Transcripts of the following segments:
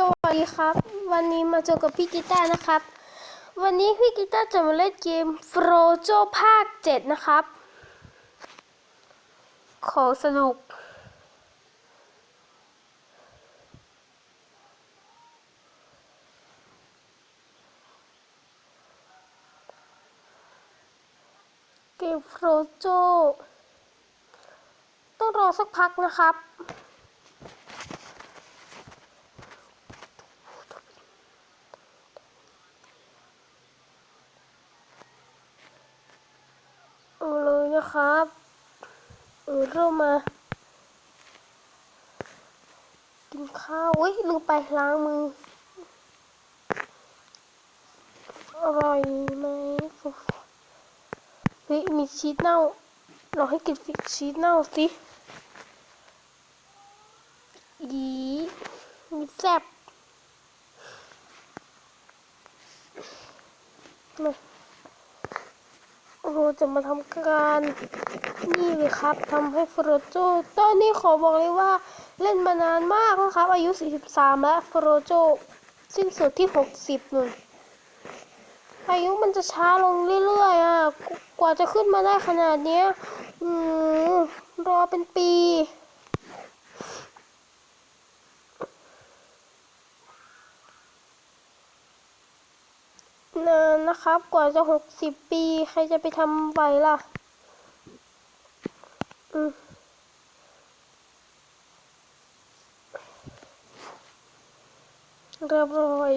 สวัสดีครับ วันนี้มาเจอกับพี่กีตาร์นะครับ วันนี้พี่กีตาร์จะมาเล่นเกมฟโรโจภาค7นะครับ ขอสนุก เกมฟโรโจต้องรอสักพักนะครับ เอาเลยนะครับ เออเริ่มมา กินข้าวเว้ยลืม ไปล้างมือ อร่อยไหมฟุเฮ้ยมีชีสเน่า เราให้กินฟิกชีสเน่าสิอีมีแซ่บมา เราจะมาทำการนี่เลยครับทำให้ฟโรโจตอนนี้ขอบอกเลยว่าเล่นมานานมากนะครับ อายุ 43 แล้วฟรโจสิ้นสุดที่ 60นุ่นอายุมันจะช้าลงเรื่อยๆอะกกว่าจะขึ้นมาได้ขนาดเนี้ยอืมรอเป็นปี นนนะครับ กว่าจะหกสิบปี ใครจะไปทำไหวล่ะ อืมเรียบร้อย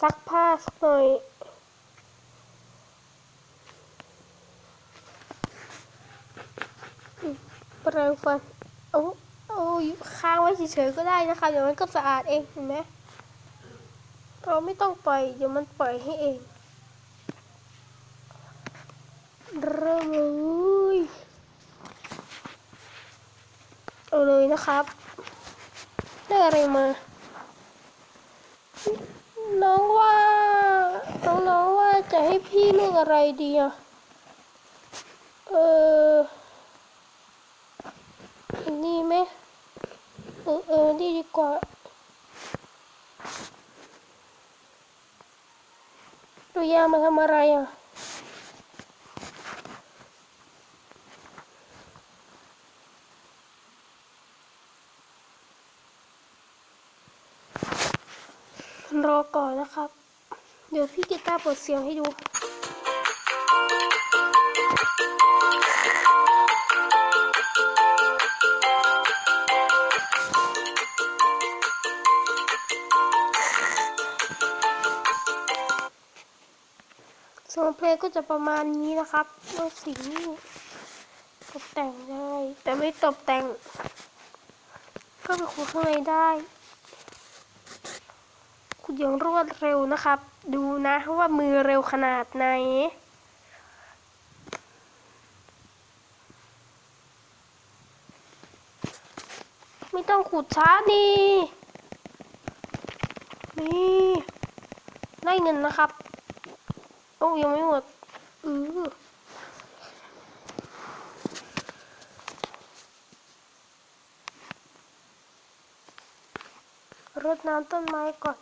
ซักผ้าสักหน่อยแปรงฟันเอาเอาค้างไว้เฉยๆก็ได้นะคะ เดี๋ยวมันก็สะอาดเองเห็นไหมเราไม่ต้องปล่อย เดี๋ยวมันปล่อยให้เอง เริ่มเลยเอาเลยนะครับ ได้อะไรมา น้องว่า น้องๆว่าจะให้พี่เลือกอะไรดีอะ เอออันนี่ไหมเออเออนี่ดีกว่าตัวยามาทำอะไรอะ รอก่อนนะครับ เดี๋ยวพี่กีตาร์เปิดเสียงให้ดูทรงเพลงก็จะประมาณนี้นะครับแล้วสีตกแต่งได้ แต่ไม่ตกแต่ง ก็ไปคูข้างในได้ คุณยังรวดเร็วนะครับ ดูนะว่ามือเร็วขนาดไหนไม่ต้องขูดช้าดีนี่ได้เงินนะครับ โอ้ยังไม่หมดอือรดน้ำต้นไม้ก่อน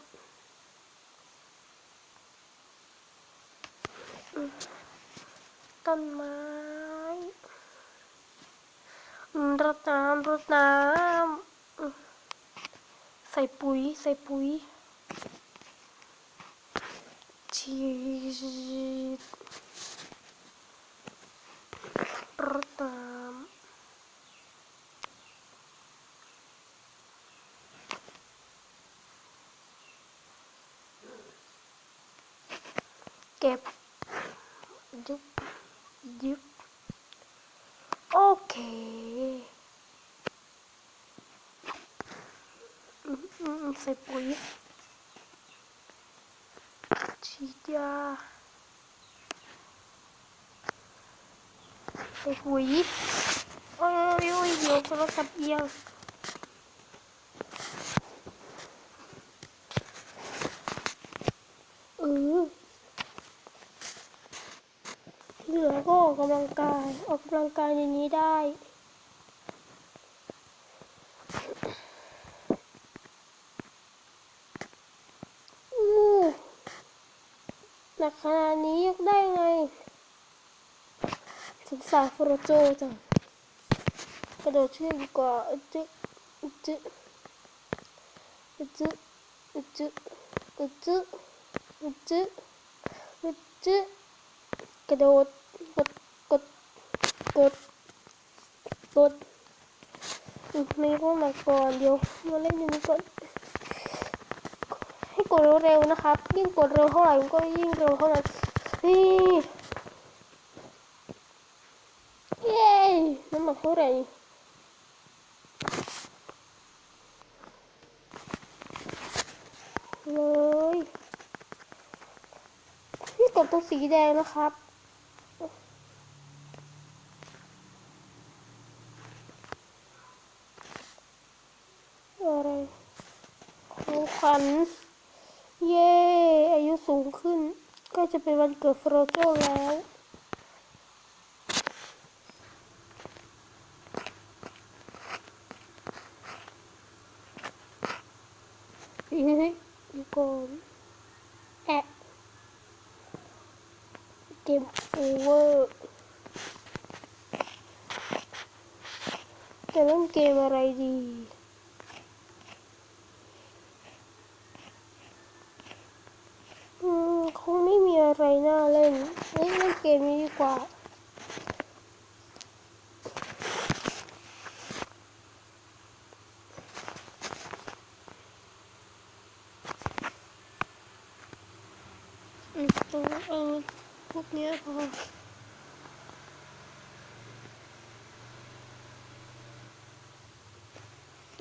อืม ต้นไม้อืมรดน้ำร ดน้ำอืมใส่ปุ๋ยใออกกำลังกาย ออกกำลังกายในนี้ได้ อู้หนักขนาดนี้ยกได้ไงสงสารฟรโจจัง กระโดดเชือกดีกว่าจึ๊จึ๊จึ๊จึ๊จึ๊จึ๊จึ๊กระโดด กด กดมไม่ต้องหนก่อนเดี๋ยวมาเล่นอย่างนี้ก่อนให้กดเร็วๆนะครับ ยิ่งกดเร็วเท่าไหร่ก็ยิ่งเร็วเท่านั้นนี่เย้น้ำหนักเท่าไหร่เลยนี่กดตัวสีแดงนะครับ อะไร ฝัน เย้ อายุสูงขึ้น ก็จะเป็นวันเกิดฟโรโจแล้ว เฮ้ยดีก่อนแอะเกมโอเวอร์จะเล่นเกมอะไรดี อืมคงไม่มีอะไรน่าเล่นเล่นเล่นเก มนี้ดีกว่าอืมเอาเอพวกเนี้ยพอ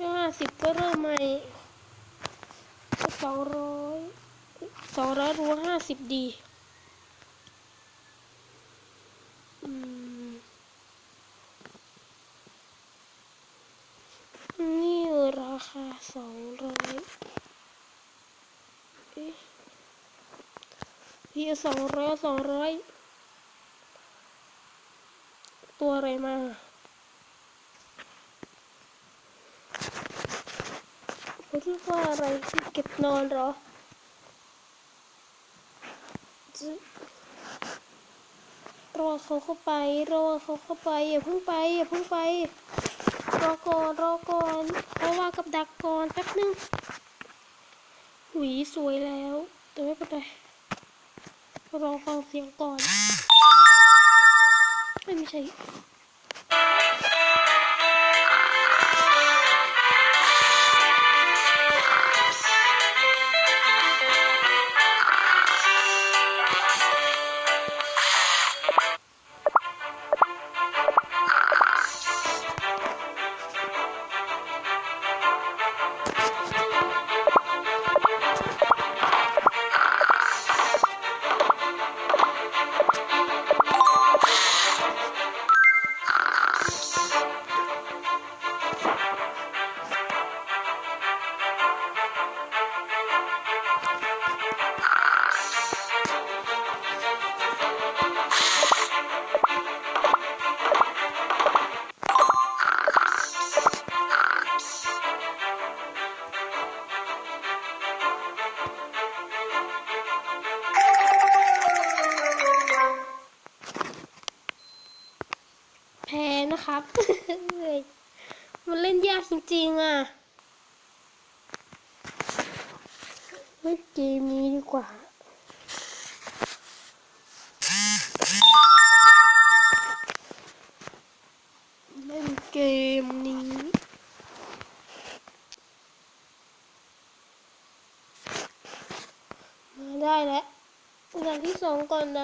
ห้าสิบก็เริ่มใหม่สองร้อยสองร้อยรู้ห้าสิบดี อืม นี่ราคาสองร้อยเอ๊ะ พี่สองร้อยสองร้อยตัวอะไรมาเขาเรียกว่าอะไรที่เก็บนอนหรอรอเขาเข้าไปรอเขาเข้าไปอย่าเพิ่งไปอย่าเพิ่งไปรอก่อนรอก่อนเพราะว่ากับดักก่อนแป๊บนึงหวีสวยแล้วแต่ไม่เป็นไร รอฟังเสียงก่อน ไม่ไม่ใช่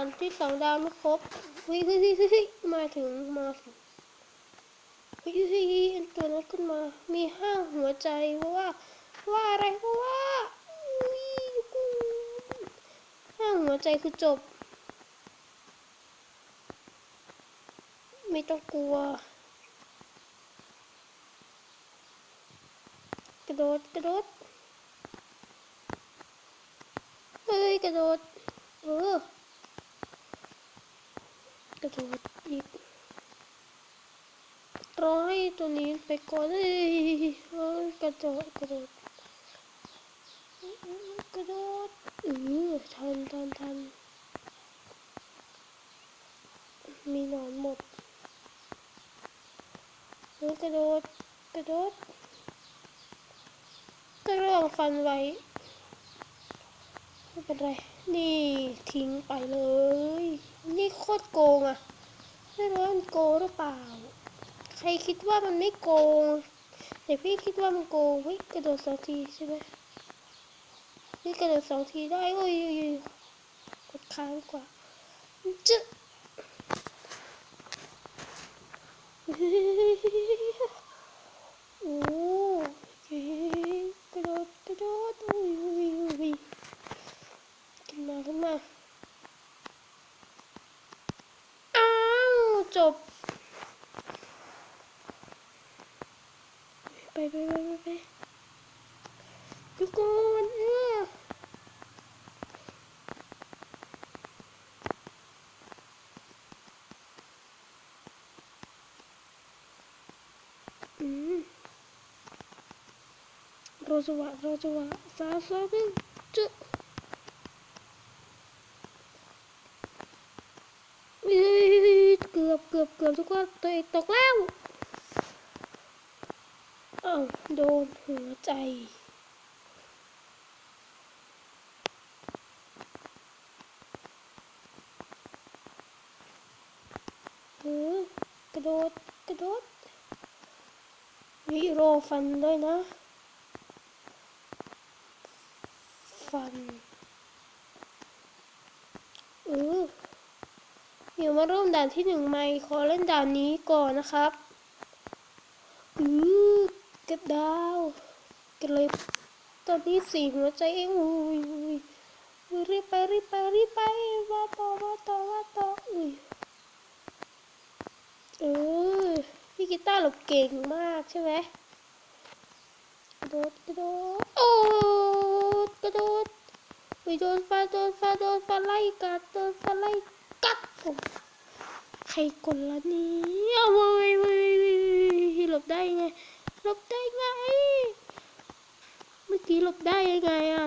านที่สองดาวไม่ครบเฮ้ยเฮ้ยเฮ้ยมาถึงมาถึงเฮ้ยเฮ้ยเฮ้ยอันตัวนั้นขึ้นมา มีห้าหัวใจเพราะว่าว่าอะไรเพราะว่าอุ๊ยกูห้าหัวใจคือจบ ไม่ต้องกลัว กระโดดกระโดดเฮ้ยกระโดดเออ ตัวอีกรอให้ตัวนี้ไปก่อนเลยกระโดดกระโดดกระโดดเออทันทันทันมีนอนหมดเออกระโดดกระโดดกระโดดฟันไว้ไม่เป็นไร นี่ทิ้งไปเลย นี่โคตรโกงอะไม่รู้ว่ามันโกงหรือเปล่า ใครคิดว่ามันไม่โกงแต่พี่คิดว่ามันโกงเฮ้ยกระโดดสองทีใช่ไหมนี่กระโดดสองทีได้โอ้ยโอ้ยกดค้างกว่าจึ๊โอ้ยกระโดดกระโดดโอ้ยโอ้ยโอ้ยขึ้นมาขึ้นมา อ้าว จบ ไปไปไปไปไปทุกคนเอออืมรอจังหวะรอจังหวะสามสองหนึ่งจุ๊เอ้ยเกือบเกือบเกือบทุกคนตัวเองตกแล้วอ้าวโดนหัวใจเออกระโดดกระโดดวิโรฟันด้วยนะ ฟันเออ เดี๋ยวมาเริ่มด่านที่หนึ่งใหม่ขอเล่นด่านนี้ก่อนนะครับอือเก็บดาวเก็บเลยตอนนี้สี่หัวใจเองอุ้ยอุ้ยอุ้ยรีบไปรีบไปรีบไปว่าต่อว่าต่อว่าต่ออุ้ยเออพี่กีตาร์หลบเก่งมากใช่ไหมกระโดดกระโดดโอ้กระโดดอุ้ยโดนฟันโดนฟันโดนฟันไล่กัดโดนฟันไล่ กัดโอ้ใครกดละเนี่ยเอาเว้ยเว้ยเว้ยเว้ยหลบได้ไงหลบได้ไง เมื่อกี้หลบได้ยังไงอะ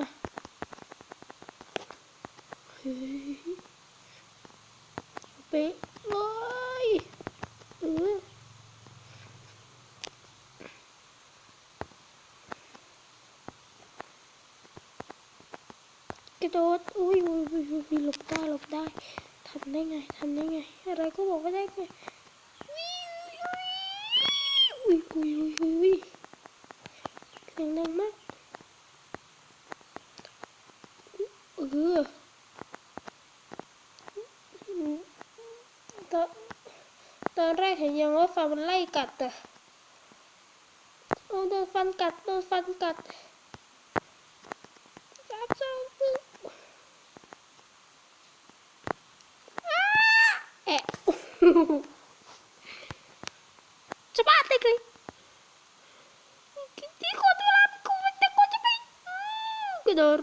เฮ้ยเป๊ะเลยเออกระโดดอุ้ยอุ้ยอุ้ยอุ้ยหลบได้หลบได้ ทำได้ไงทำได้ไง อะไรก็บอกว่าได้ไงอุ้ยอุ้ยอุ้ยอุ้ยอุ้ยแรงแรงมากเออตอนตอนแรกเห็นยังว่าฟันมันไล่กัดอะโอ้โดนฟันกัดโดนฟันกัดสามสองหนึ่งอ้าแอะ จะบ้าได้เลยที่คนที่รับกูมันจะกูจะไปกูโดน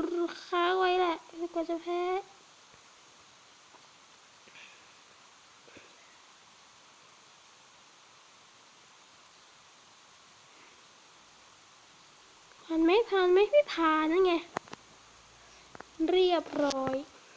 ค้างไว้แหละแล้วกูจะแพ้ผ่านไหมผ่านไหมไม่ผ่านนั่นไง เรียบร้อย